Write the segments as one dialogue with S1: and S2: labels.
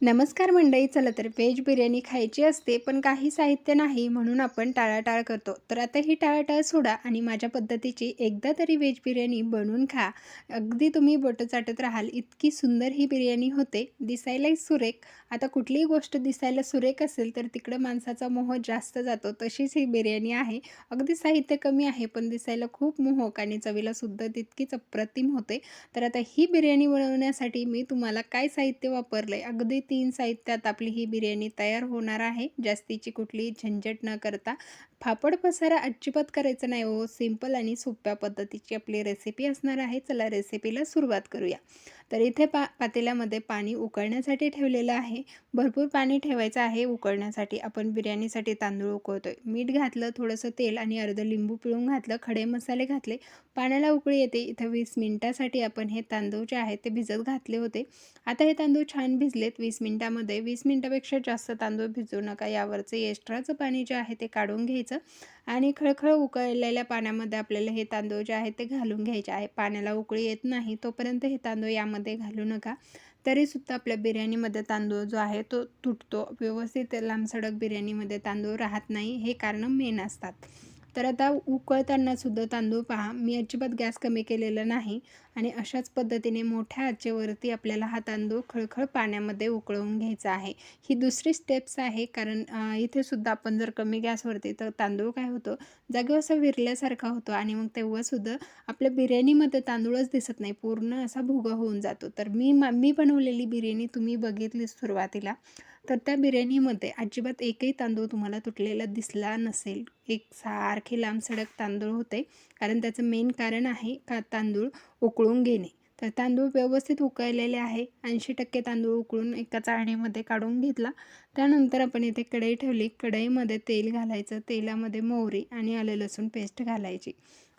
S1: नमस्कार मंडळी चला तर व्हेज बिर्याणी खायची असते पण काही साहित्य नाही म्हणून आपण टाळाटाळ करतो. तर आता ही टाळाटाळ सोडा आणि माझ्या पद्धतीची एकदा तरी व्हेज बिर्याणी बनवून खा. अगदी तुम्ही बोटं चाटत राहाल इतकी सुंदर ही बिर्याणी होते. दिसायलाही सुरेख. आता कुठलीही गोष्ट दिसायला सुरेख असेल तर तिकडं माणसाचा मोह जास्त जातो. तशीच ही बिर्याणी आहे. अगदी साहित्य कमी आहे पण दिसायला खूप मोहक आणि चवीला सुद्धा तितकीच अप्रतिम होते. तर आता ही बिर्याणी बनवण्यासाठी मी तुम्हाला काय साहित्य वापरलं आहे अगदी तीन साहित्यात आपली ही बिर्याणी तयार होणार आहे. जास्तीची कुठलीही झंझट न करता फापड पसारा अजिबात करायचं नाही हो. सिंपल आणि सोप्या पद्धतीची आपली रेसिपी असणार आहे. चला रेसिपीला सुरुवात करूया. तर इथे पा पातेल्यामध्ये पाणी उकळण्यासाठी ठेवलेलं आहे. भरपूर पाणी ठेवायचं आहे उकळण्यासाठी. आपण बिर्याणीसाठी तांदूळ उकळतोय. मीठ घातलं थोडंसं तेल आणि अर्धं लिंबू पिळून घातलं खडे मसाले घातले पाण्याला उकळी येते. इथं वीस मिनटासाठी आपण हे तांदूळ जे आहेत ते भिजत घातले होते. आता हे तांदूळ छान भिजलेत. वीस मिनटामध्ये वीस मिनटापेक्षा जास्त तांदूळ भिजू नका. यावरचं एक्स्ट्राचं पाणी जे आहे ते काढून घ्यायचं. आणि खळखळ उकळलेल्या पाण्यामध्ये आपल्याला हे तांदूळ जे आहे ते घालून घ्यायचे आहे. पाण्याला उकळी येत नाही तोपर्यंत हे तांदूळ यामध्ये घालू नका. तरीसुद्धा आपल्या बिर्याणीमध्ये तांदूळ जो आहे तो तुटतो. व्यवस्थित लांबसडक बिर्याणीमध्ये तांदूळ राहत नाही हे कारण मेन असतात. तर आता उकळताना सुद्धा तांदूळ पहा. मी अजिबात गॅस कमी केलेला नाही आणि अशाच पद्धतीने मोठ्या आचेवरती आपल्याला हा तांदूळ खळखळ पाण्यामध्ये उकळवून घ्यायचा आहे. ही दुसरी स्टेप्स आहे कारण इथे सुद्धा आपण जर कमी गॅसवरती तर तांदूळ काय होतो? जागेवर असा विरल्यासारखा होतो आणि मग तेव्हासुद्धा आपल्या बिर्याणीमध्ये तांदूळच दिसत नाही. पूर्ण असा भुगा होऊन जातो. तर मी मी बनवलेली बिर्याणी तुम्ही बघितली सुरुवातीला. तर त्या बिर्याणीमध्ये अजिबात एकही तांदूळ तुम्हाला तुटलेला दिसला नसेल. एक सारखे लांब सडक तांदूळ होते. कारण त्याचं मेन कारण आहे का तांदूळ उकळून घेणे. तर तांदूळ व्यवस्थित उकळलेले आहे. ऐंशी टक्के तांदूळ उकळून एका चाळणीमध्ये काढून घेतला. त्यानंतर आपण इथे कढई ठेवली. कढईमध्ये तेल घालायचं. तेलामध्ये मोहरी आणि आलं लसूण पेस्ट घालायची.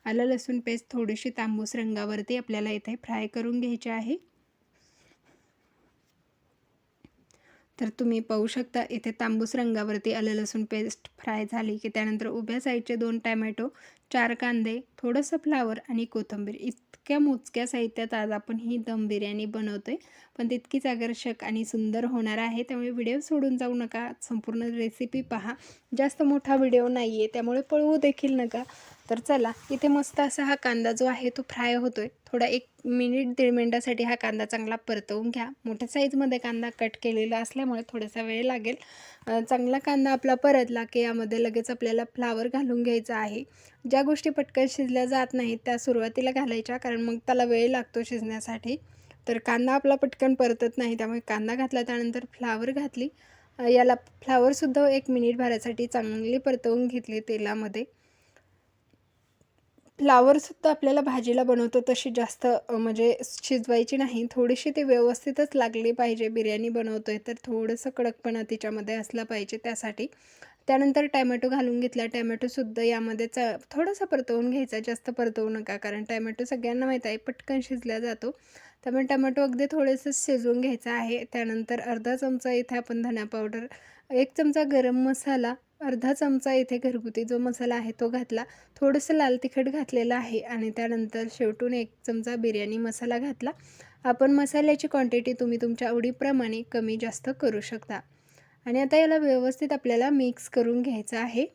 S1: आलं लसूण पेस्ट थोडीशी तांबूस रंगावरती आपल्याला इथे फ्राय करून घ्यायची आहे. तर तुम्ही पाहू शकता इथे तांबूस रंगावरती आलं लसूण पेस्ट फ्राय झाली की त्यानंतर उभ्या साईडचे दोन टॅमॅटो चार कांदे थोडंसं फ्लावर आणि कोथिंबीर. इतक्या मोजक्या साहित्यात आज आपण ही दम बिर्याणी बनवतोय. पण तितकीच आकर्षक आणि सुंदर होणार आहे त्यामुळे व्हिडिओ सोडून जाऊ नका. संपूर्ण रेसिपी पहा. जास्त मोठा व्हिडिओ नाही आहे त्यामुळे पळवू देखील नका. तर चला इथे मस्त असा हा कांदा जो आहे तो फ्राय होतोय. थोडा एक मिनिट दीड मिनिटासाठी हा कांदा चांगला परतवून घ्या. मोठ्या साईजमध्ये कांदा कट केलेला असल्यामुळे थोडासा वेळ लागेल. चांगला कांदा आपला परतला की यामध्ये लगेच आपल्याला फ्लावर घालून घ्यायचा आहे. ज्या गोष्टी पटकन शिजल्या जात नाहीत त्या सुरुवातीला घालायच्या कारण मग त्याला वेळ लागतो शिजण्यासाठी. तर कांदा आपला पटकन परतत नाही त्यामुळे कांदा घातला त्यानंतर फ्लावर घातली. याला फ्लावरसुद्धा एक मिनिट भरासाठी चांगली परतवून घेतली तेलामध्ये. फ्लावरसुद्धा आपल्याला भाजीला बनवतो तशी जास्त म्हणजे शिजवायची नाही. थोडीशी ती व्यवस्थितच लागली पाहिजे. बिर्याणी बनवतो आहे तर थोडंसं कडकपणा तिच्यामध्ये असला पाहिजे त्यासाठी. त्यानंतर टॅमॅटो घालून घेतला. टॅमॅटोसुद्धा यामध्ये च थोडंसं परतवून घ्यायचा. जास्त परतवू नका कारण टॅमॅटो सगळ्यांना माहीत आहे पटकन शिजला जातो. त्यामुळे टमॅटो अगदी थोडंसं शिजवून घ्यायचं आहे. त्यानंतर अर्धा चमचा इथे आपण धना पावडर एक चमचा गरम मसाला अर्धा चमचा इथे घरगुती जो मसाला आहे तो घातला. थोडंसं लाल तिखट घातलेलं आहे आणि त्यानंतर शेवटून एक चमचा बिर्याणी मसाला घातला. आपण मसाल्याची क्वांटिटी तुम्ही तुमच्या आवडीप्रमाणे कमी जास्त करू शकता. आणि आता याला व्यवस्थित आपल्याला मिक्स करून घ्यायचं आहे.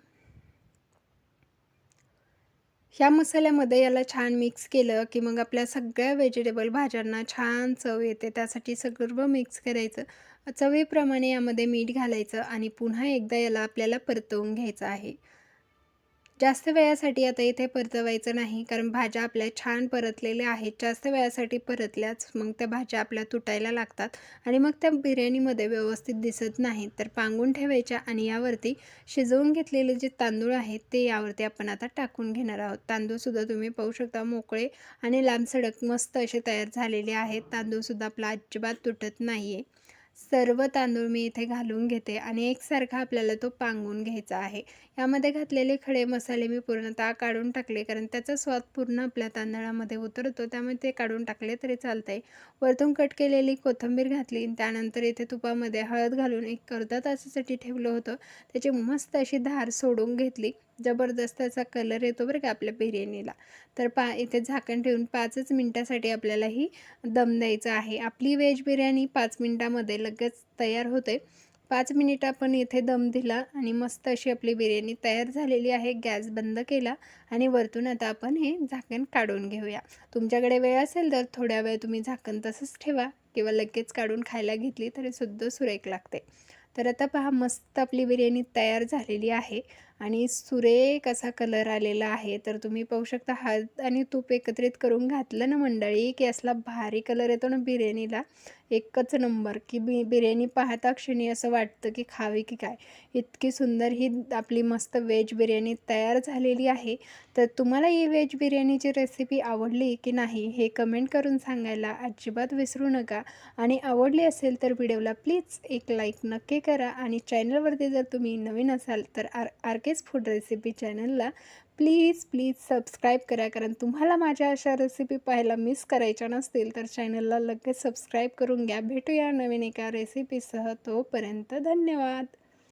S1: ह्या मसाल्यामध्ये याला छान मिक्स केलं की मग आपल्या सगळ्या व्हेजिटेबल भाज्यांना छान चव येते. त्यासाठी सगळं मिक्स करायचं. चवीप्रमाणे यामध्ये मीठ घालायचं आणि पुन्हा एकदा याला आपल्याला परतवून घ्यायचं आहे. जास्त वेळासाठी आता इथे परतवायचं नाही कारण भाज्या आपल्या छान परतलेल्या आहेत. जास्त वेळासाठी परतल्याच मग त्या भाज्या आपल्या तुटायला लागतात आणि मग त्या बिर्याणीमध्ये व्यवस्थित दिसत नाहीत. तर पांगून ठेवायच्या आणि यावरती शिजवून घेतलेले जे तांदूळ आहेत ते यावरती आपण आता टाकून घेणार आहोत. तांदूळसुद्धा तुम्ही पाहू शकता मोकळे आणि लांबसडक मस्त असे तयार झालेले आहेत. तांदूळसुद्धा आपला अजिबात तुटत नाही आहे सर्व तांदूळ मी इथे घालून घेते आणि एकसारखा आपल्याला तो पांगून घ्यायचा आहे. यामध्ये घातलेले खडे मसाले मी पूर्णतः काढून टाकले कारण त्याचा स्वाद पूर्ण आपल्या तांदळामध्ये उतरतो त्यामुळे ते काढून टाकले तरी चालतं आहे वरतून कट केलेली कोथिंबीर घातली त्यानंतर इथे तुपामध्ये हळद घालून एक अर्धा तासासाठी ठेवलं होतं. त्याची मस्त अशी धार सोडून घेतली. जबरदस्त असा कलर येतो बरं का आपल्या बिर्याणीला. तर पा इथे झाकण ठेवून पाचच मिनटासाठी आपल्याला ही दम द्यायचा आहे. आपली व्हेज बिर्याणी पाच मिनटामध्ये लगेच तयार होते. पाच मिनिट आपण इथे दम दिला आणि मस्त अशी आपली बिर्याणी तयार झालेली आहे. गॅस बंद केला आणि वरतून आता आपण हे झाकण काढून घेऊया. तुमच्याकडे वेळ असेल तर थोड्या वेळ तुम्ही झाकण तसंच ठेवा किंवा लगेच काढून खायला घेतली तरी सुद्धा सुरेख लागते. तर आता पहा मस्त आपली बिर्याणी तयार झालेली आहे. आणि सुरेख असा कलर आलेला आहे तर तुम्ही पाहू शकता हळद आणि तूप एकत्रित करून घातलं ना मंडळी की असला भारी कलर येतो ना बिर्याणीला एकच नंबर की बि बिर्याणी पाहता क्षणी असं वाटतं की खावी की काय. इतकी सुंदर ही आपली मस्त व्हेज बिर्याणी तयार झालेली आहे. तर तुम्हाला ही व्हेज बिर्याणीची रेसिपी आवडली की नाही हे कमेंट करून सांगायला अजिबात विसरू नका. आणि आवडली असेल तर व्हिडिओला प्लीज एक लाईक नक्की करा. आणि चॅनलवरती जर तुम्ही नवीन असाल तर आर आर केच फूड रेसिपी चॅनलला प्लीज प्लीज सबस्क्राईब करा कारण तुम्हाला माझ्या अशा रेसिपी पाहायला मिस करायच्या नसतील तर चॅनलला लगेच सबस्क्राईब करून घ्या. भेटूया नवीन एका रेसिपीसह तोपर्यंत धन्यवाद.